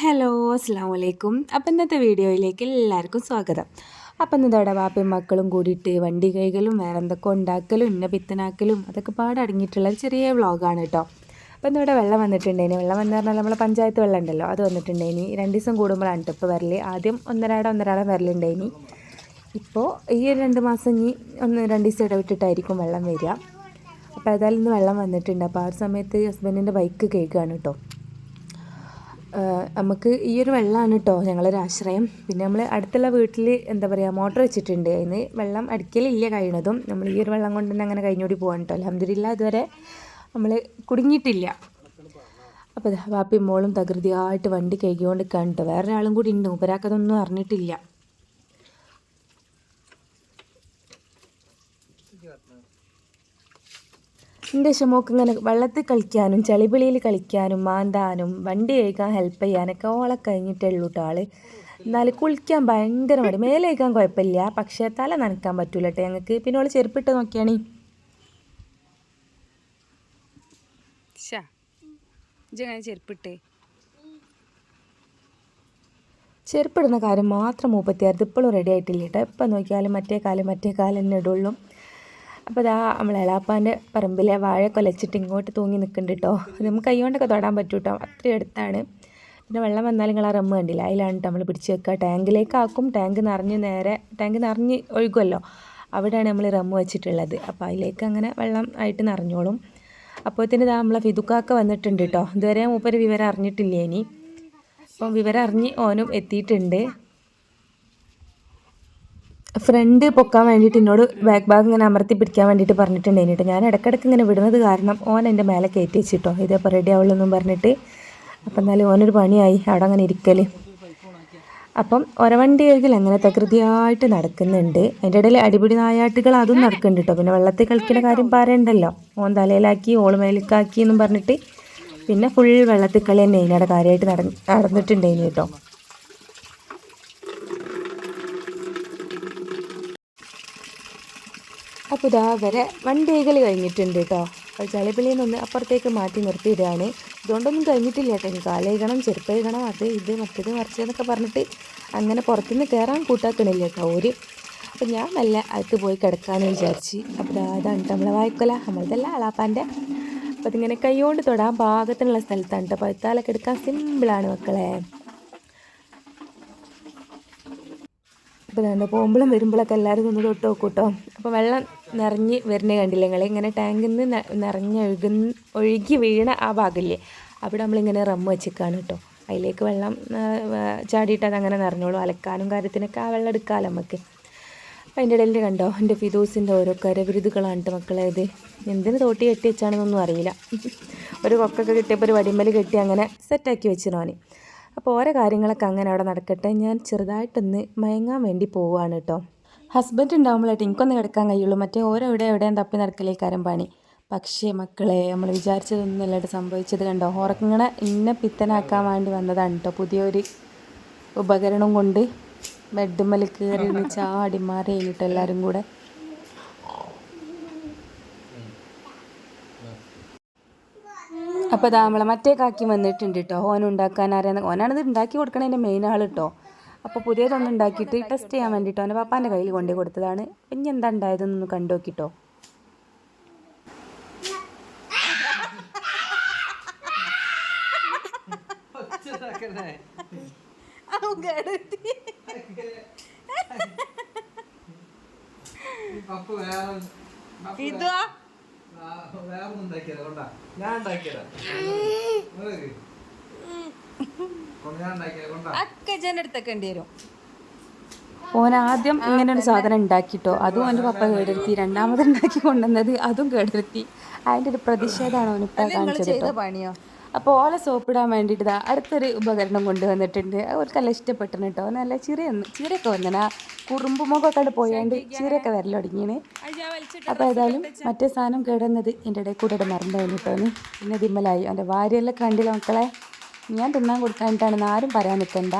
Hello അസ്സാം വലൈക്കും അപ്പം ഇന്നത്തെ വീഡിയോയിലേക്ക് എല്ലാവർക്കും സ്വാഗതം. അപ്പം ഇന്നതോടെ വാപ്പയും മക്കളും കൂടിയിട്ട് വണ്ടി കൈകളും വേറെ എന്തൊക്കെ ഉണ്ടാക്കലും ഇന്ന പിത്തനാക്കലും അതൊക്കെ പാടടങ്ങിയിട്ടുള്ള ചെറിയ വ്ളോഗാണ് കേട്ടോ അപ്പം ഇന്നിവിടെ വെള്ളം വന്നിട്ടുണ്ടേനി. വെള്ളം വന്നു പറഞ്ഞാൽ നമ്മളെ പഞ്ചായത്ത് വെള്ളം ഉണ്ടല്ലോ അത് വന്നിട്ടുണ്ടേനി. രണ്ട് ദിവസം കൂടുമ്പോഴാണ് ഇപ്പോൾ വരൽ. ആദ്യം ഒന്നരാടം ഒന്നരാടം വരലുണ്ടേനി. ഇപ്പോൾ ഈ ഒരു രണ്ട് മാസം ഇനി ഒന്ന് രണ്ട് ദിവസം ഇടവിട്ടിട്ടായിരിക്കും വെള്ളം വരിക. അപ്പോൾ ഏതായാലും ഇന്ന് വെള്ളം വന്നിട്ടുണ്ട്. അപ്പോൾ ആ ഒരു സമയത്ത് ഹസ്ബൻഡിന്റെ ബൈക്ക് കേൾക്കുകയാണ് കേട്ടോ. നമുക്ക് ഈ ഒരു വെള്ളമാണ് കേട്ടോ ഞങ്ങളൊരു ആശ്രയം. പിന്നെ നമ്മൾ അടുത്തുള്ള വീട്ടിൽ എന്താ പറയുക മോട്ടർ വെച്ചിട്ടുണ്ട്. അതിന് വെള്ളം അടിക്കലില്ല കഴിയണതും നമ്മൾ ഈ ഒരു വെള്ളം കൊണ്ട് തന്നെ അങ്ങനെ കഴിഞ്ഞോടി പോകാൻ കേട്ടോ. അലഹമില്ല ഇതുവരെ നമ്മൾ കുടുങ്ങിയിട്ടില്ല. അപ്പോൾ ബാപ്പി മോളും തകൃതിയായിട്ട് വണ്ടി കഴുകിക്കൊണ്ട് കണ്ടോ വേറൊരാളും കൂടി ഉണ്ട്. ഉപരാക്കതൊന്നും അറിഞ്ഞിട്ടില്ല. എന്റെ ഷമോക്ക് ഇങ്ങനെ വെള്ളത്തിൽ കളിക്കാനും ചളിപിളിയിൽ കളിക്കാനും മാന്താനും വണ്ടി കഴിക്കാൻ ഹെൽപ്പ് ചെയ്യാനൊക്കെ ഓളെ കഴിഞ്ഞിട്ടേ ഉള്ളൂ കേട്ടോ ആൾ എന്നാൽ കുളിക്കാൻ ഭയങ്കര മടി. മേലെ കഴിക്കാൻ കുഴപ്പമില്ല. പക്ഷേ തല നനക്കാൻ പറ്റൂല കേട്ടോ ഞങ്ങൾക്ക് പിന്നെ ഓൾ ചെരുപ്പിട്ട് നോക്കിയാണ്. ഇജങ്ങനെ ചെരുപ്പിട്ടേ? ചെരുപ്പിടുന്ന കാര്യം മാത്രം മൂപ്പത്തിയായിരുന്നു ഇപ്പോഴും റെഡി ആയിട്ടില്ല കേട്ടോ എപ്പം നോക്കിയാലും മറ്റേ കാലം മറ്റേ കാലം തന്നെ ഇടുള്ളൂ. അപ്പോൾ ഇതാ നമ്മളെ എളാപ്പാന്റെ പറമ്പിലെ വാഴ കൊലച്ചിട്ട് ഇങ്ങോട്ട് തൂങ്ങി നിൽക്കുന്നുണ്ട് കേട്ടോ. നമുക്ക് കൈ കൊണ്ടൊക്കെ തൊടാൻ പറ്റും കേട്ടോ. അത്രയും അടുത്താണ്. പിന്നെ വെള്ളം വന്നാലും നിങ്ങൾ ആ റമ്മ് കണ്ടില്ല? അതിലാണ് നമ്മൾ പിടിച്ച് വെക്കുക. ടാങ്കിലേക്ക് ആക്കും. ടാങ്ക് നിറഞ്ഞ് നേരെ ടാങ്ക് നിറഞ്ഞ് ഒഴുകുമല്ലോ. അവിടെയാണ് നമ്മൾ റമ്മ് വെച്ചിട്ടുള്ളത്. അപ്പോൾ അതിലേക്ക് അങ്ങനെ വെള്ളം ആയിട്ട് നിറഞ്ഞോളും. അപ്പോൾ അപ്പോഴത്തേന് ഇതാ നമ്മളെ ഫിതുക്കാക്ക വന്നിട്ടുണ്ട് കേട്ടോ. ഇതുവരെ മൂപ്പര് വിവരം അറിഞ്ഞിട്ടില്ല ഇനി? അപ്പം വിവരം അറിഞ്ഞ് ഓനും എത്തിയിട്ടുണ്ട്. ഫ്രണ്ട് പൊക്കാൻ വേണ്ടിയിട്ട് എന്നോട് ബാക്ക് ബാഗ് ഇങ്ങനെ അമർത്തി പിടിക്കാൻ വേണ്ടിയിട്ട് പറഞ്ഞിട്ടുണ്ടായിരുന്നു കേട്ടോ ഞാൻ ഇടയ്ക്കിടയ്ക്ക് ഇങ്ങനെ വിടുന്നത് കാരണം ഓൻ എന്റെ മേലെ കയറ്റി വെച്ചിട്ടോ. ഇതേപ്പോൾ റെഡി ആവുള്ളൂ പറഞ്ഞിട്ട്. അപ്പം എന്നാലും ഓനൊരു പണിയായി. അവിടെ അങ്ങനെ ഇരിക്കൽ അപ്പം ഒരവണ്ടി കഴുകൽ അങ്ങനെ തകൃതിയായിട്ട് നടക്കുന്നുണ്ട്. അതിന്റെ ഇടയിൽ അടിപിടി നായാട്ടുകൾ അതും നടക്കുന്നുണ്ട് കേട്ടോ പിന്നെ വെള്ളത്തിൽ കളിക്കുന്ന കാര്യം പറയണ്ടല്ലോ. ഓൻ തലയിലാക്കി ഓൾ മേലിക്കാക്കി എന്നും പറഞ്ഞിട്ട്. പിന്നെ ഫുൾ വെള്ളത്തിൽ കളി തന്നെ അതിനടെ കാര്യമായിട്ട് നട നടന്നിട്ടുണ്ടായിരുന്നു കേട്ടോ അപ്പോൾ ഇതാ വരെ വണ്ടേകൾ കഴിഞ്ഞിട്ടുണ്ട് കേട്ടോ അപ്പോൾ ചളിപ്പിളിയിൽ നിന്ന് അപ്പുറത്തേക്ക് മാറ്റി നിർത്തിയിടുകയാണ്. ഇതുകൊണ്ടൊന്നും കഴിഞ്ഞിട്ടില്ല കേട്ടോ ഇനി കാലേകണം ചെറുപ്പേകണം അത് ഇത് മറ്റേത് മറിച്ചതെന്നൊക്കെ പറഞ്ഞിട്ട് അങ്ങനെ പുറത്തുനിന്ന് കയറാൻ കൂട്ടാക്കണില്ല കേട്ടോ ഒരു അപ്പം ഞാൻ നല്ല അകത്ത് പോയി കിടക്കാമെന്ന് വിചാരിച്ച്. അപ്പോൾ അതാണ് നമ്മളെ വായിക്കൊല. നമ്മളതല്ല അളാപ്പാന്റെ അപ്പോൾ അതിങ്ങനെ കൈകൊണ്ട് തൊടാൻ പാകത്തിനുള്ള സ്ഥലത്താണ് കേട്ടോ പഴുത്താലൊക്കെ എടുക്കാൻ സിമ്പിളാണ് മക്കളെ. അപ്പോൾ രണ്ട് പോകുമ്പോഴും വരുമ്പോഴൊക്കെ എല്ലാവരും ഒന്ന് തൊട്ട് നോക്കും കേട്ടോ അപ്പോൾ വെള്ളം നിറഞ്ഞ് വരുന്ന കണ്ടില്ല നിങ്ങൾ ഇങ്ങനെ ടാങ്കിൽ നിന്ന് നിറഞ്ഞ് ഒഴുകുന്ന ഒഴുകി വീണ ആ ഭാഗമില്ലേ അവിടെ നമ്മളിങ്ങനെ റമ്മ് വെച്ചിക്കാണ് കേട്ടോ. അതിലേക്ക് വെള്ളം ചാടിയിട്ട് അതങ്ങനെ നിറഞ്ഞോളൂ. അലക്കാനും കാര്യത്തിനൊക്കെ ആ വെള്ളം എടുക്കാമല്ലോ നമുക്ക് അപ്പം അതിന്റെ ഇടയിൽ കണ്ടോ? എന്റെ ഫിദൂസിന്റെ ഓരോ കരവിരുതുകളാണ് മക്കളെ ഇത്. എന്തിന് തോട്ടി കെട്ടി വെച്ചാണെന്നൊന്നും അറിയില്ല. ഒരു കൊക്കൊക്കെ കിട്ടിയപ്പോൾ ഒരു വടിമൽ കെട്ടി അങ്ങനെ സെറ്റാക്കി വെച്ചിനോന് അപ്പോൾ ഓരോ കാര്യങ്ങളൊക്കെ അങ്ങനെ അവിടെ നടക്കട്ടെ. ഞാൻ ചെറുതായിട്ടൊന്ന് മയങ്ങാൻ വേണ്ടി പോവുകയാണ് കേട്ടോ. ഹസ്ബൻഡ് ഉണ്ടാകുമ്പോഴായിട്ട് എനിക്കൊന്ന് കിടക്കാൻ കഴിയുള്ളൂ. മറ്റേ ഓരോ ഇവിടെ എവിടെയും തപ്പി നടക്കലേക്കാരം പണി. പക്ഷേ മക്കളെ നമ്മൾ വിചാരിച്ചതൊന്നും അല്ലാണ്ട് സംഭവിച്ചത് കണ്ടോ? ഉറക്കങ്ങളെ ഇന്ന പിത്തനാക്കാൻ വേണ്ടി വന്നതാണ് കേട്ടോ. പുതിയൊരു ഉപകരണം കൊണ്ട് ബെഡുമ്മൽ കയറി ചാടി മാറി കഴിഞ്ഞിട്ട് എല്ലാവരും കൂടെ. അപ്പോൾ ഇതാ നമ്മളെ മറ്റേ കാക്കി വന്നിട്ടുണ്ട് കേട്ടോ ഓൻ ഉണ്ടാക്കാൻ അറിയാൻ ഓനാണിത് ഉണ്ടാക്കി കൊടുക്കണതിന്റെ മെയിൻ ആൾ കേട്ടോ അപ്പോൾ പുതിയതൊന്നും ഉണ്ടാക്കിയിട്ട് ടെസ്റ്റ് ചെയ്യാൻ വേണ്ടിയിട്ടോ അവന്റെ പാപ്പാന്റെ കയ്യിൽ കൊണ്ടു കൊടുത്തതാണ്. ഇനി എന്താ ഉണ്ടായതെന്നൊന്ന് കണ്ടു നോക്കിട്ടോ. പപ്പു കൊണ്ടാ. ഞാൻ ഉണ്ടാക്കിയതാ. കൊണ്ട് ഞാൻ ഉണ്ടാക്കിയതാ കൊണ്ടാ. ഒക്കെ ജനെടുത്തേക്കേണ്ടി വരും. ഓൻ ആദ്യം ഇങ്ങനെ ഒരു സാധനം ഉണ്ടാക്കിട്ടോ. അതും അവന്റെ പപ്പ കേടെടുത്തി രണ്ടാമത് ഉണ്ടാക്കി കൊണ്ടുവന്നത് അതും കേടെടുത്തി അതിന്റെ ഒരു പ്രതിഷേധമാണ് അവനിപ്പ കാണിച്ചത് പണിയോ? അപ്പോൾ ഓലെ സോപ്പിടാൻ വേണ്ടിയിട്ട് അടുത്തൊരു ഉപകരണം കൊണ്ടുവന്നിട്ടുണ്ട്. അവർക്കെല്ലാം ഇഷ്ടപ്പെട്ടു കേട്ടോ. നല്ല ചിറ ചിരിയൊക്കെ വന്നനാ കുറുമ്പ് മുഖമൊക്കെ അവിടെ പോയാണ്ട് ചിരിയൊക്കെ വരൽ തുടങ്ങിയാണ് അപ്പോൾ ഏതായാലും മറ്റേ സാധനം കേടുന്നത് എന്റെ ഇടയിൽ കൂടെ കേട്ടോ. പിന്നെ ദിമ്മലായി എന്റെ ഭാര്യയെല്ലാം കണ്ടില്ല മക്കളെ? ഞാൻ തിന്നാൻ കൊടുക്കാനിട്ടാണെന്ന് ആരും പറയാൻ നിൽക്കണ്ട.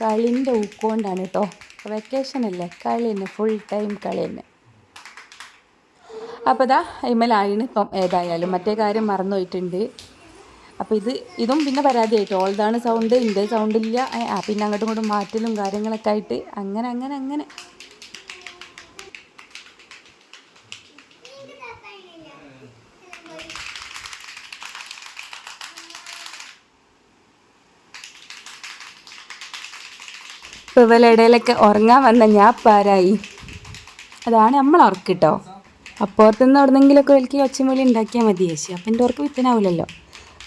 കളിന്റെ ഊക്കോണ്ടാണ് കേട്ടോ. വെക്കേഷൻ അല്ലേ? കളി തന്നെ. ഫുൾ ടൈം കളി തന്നെ. അപ്പോൾ ഇതാ ഇമ്മലായിന് ഇപ്പം ഏതായാലും മറ്റേ കാര്യം മറന്നു പോയിട്ടുണ്ട്. അപ്പോൾ ഇത് ഇതും പിന്നെ പരാതിയായിട്ട്. ഓൾതാണ് സൗണ്ട് ഇന്റെ സൗണ്ടില്ല പിന്നെ അങ്ങോട്ടും ഇങ്ങോട്ടും മാറ്റലും കാര്യങ്ങളൊക്കെ ആയിട്ട് അങ്ങനെ അങ്ങനെ അങ്ങനെ. ഇപ്പോൾ ഇവലെ ഇടയിലൊക്കെ ഉറങ്ങാൻ വന്ന ഞാൻ പാരായി. അതാണ് നമ്മൾ ഉറക്കിട്ടോ അപ്പുറത്തുനിന്ന് എവിടെന്നെങ്കിലൊക്കെ വലിക്ക് ഒച്ചമൂലി ഉണ്ടാക്കിയാൽ മതി ചേച്ചി അപ്പം എന്റെ ഉറക്ക് വിത്തനാവില്ലല്ലോ.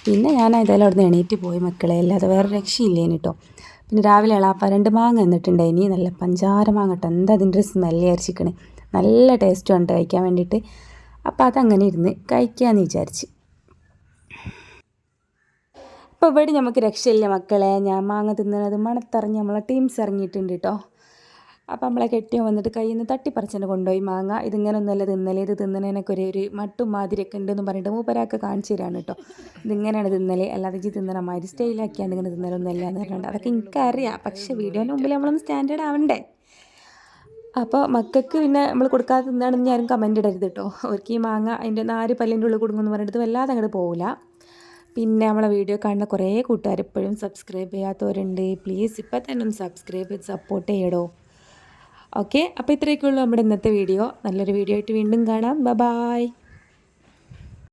പിന്നെ ഞാൻ ഏതായാലും അവിടെ നിന്ന് എണീറ്റ് പോയി മക്കളെ. അല്ലാതെ വേറെ രക്ഷയില്ലേന് കേട്ടോ പിന്നെ രാവിലെ ഇളാപ്പ രണ്ട് മാങ്ങ എന്നിട്ടുണ്ട് ഇനി നല്ല പഞ്ചാര മാങ്ങ കേട്ടോ എന്താ അതിന്റെ ഒരു സ്മെല്ല് അരിച്ചിക്കണേ നല്ല ടേസ്റ്റും ഉണ്ട് കഴിക്കാൻ വേണ്ടിയിട്ട്. അപ്പോൾ അതങ്ങനെ ഇരുന്ന് കഴിക്കാമെന്ന് വിചാരിച്ച്. അപ്പോൾ ഇവിടെ നമുക്ക് രക്ഷയില്ല മക്കളെ. ഞാൻ മാങ്ങ തിന്നണത് മണത്തറിഞ്ഞ് നമ്മളെ ടീംസ് ഇറങ്ങിയിട്ടുണ്ട് കേട്ടോ അപ്പോൾ നമ്മളെ കെട്ടിയോ വന്നിട്ട് കയ്യിൽ നിന്ന് തട്ടിപ്പറിച്ചിട്ട് കൊണ്ടുപോയി മാങ്ങ. ഇതിങ്ങനെ ഒന്നുമല്ല തിന്നൽ. ഇത് തിന്നണേനൊക്കെ ഒരു ഒരു മട്ടും മാതിരിയൊക്കെ ഉണ്ടെന്ന് പറഞ്ഞിട്ട് മൂപ്പരാക്ക് കാണിച്ചു തരാണ് കേട്ടോ ഇതിങ്ങനെയാണ് തിന്നൽ. അല്ലാതെ ജി തിന്നണ മാതിരി സ്റ്റൈലാക്കിയാണ്ട് ഇങ്ങനെ തിന്നലൊന്നുമല്ല എന്ന് പറഞ്ഞിട്ടുണ്ട് അതൊക്കെ എനിക്കറിയാം. പക്ഷേ വീഡിയോന്റെ മുമ്പിൽ നമ്മളൊന്ന് സ്റ്റാൻഡേർഡ് ആവണ്ടേ? അപ്പോൾ മക്കൾക്ക് പിന്നെ നമ്മൾ കൊടുക്കാതെ തിന്നാണെന്ന് ഞാനും കമന്റ് ഇടരുത് കേട്ടോ അവർക്ക് ഈ മാങ്ങ അതിന്റെ നാല് പല്ലിന്റെ ഉള്ളിൽ കൊടുക്കുമെന്ന് പറഞ്ഞിട്ട് വല്ലാതെ അങ്ങോട്ട് പോകില്ല പിന്നെ നമ്മളെ വീഡിയോ കാണുന്ന കുറേ കൂട്ടുകാർ ഇപ്പോഴും സബ്സ്ക്രൈബ് ചെയ്യാത്തവരുണ്ട്. പ്ലീസ് ഇപ്പം തന്നെ ഒന്ന് സബ്സ്ക്രൈബ് ചെയ്ത് സപ്പോർട്ട് ചെയ്യടോ. ഓക്കെ അപ്പോൾ ഇത്രയൊക്കെ ഉള്ളൂ നമ്മുടെ ഇന്നത്തെ വീഡിയോ നല്ലൊരു വീഡിയോ ആയിട്ട് വീണ്ടും കാണാം. ബ ബായ്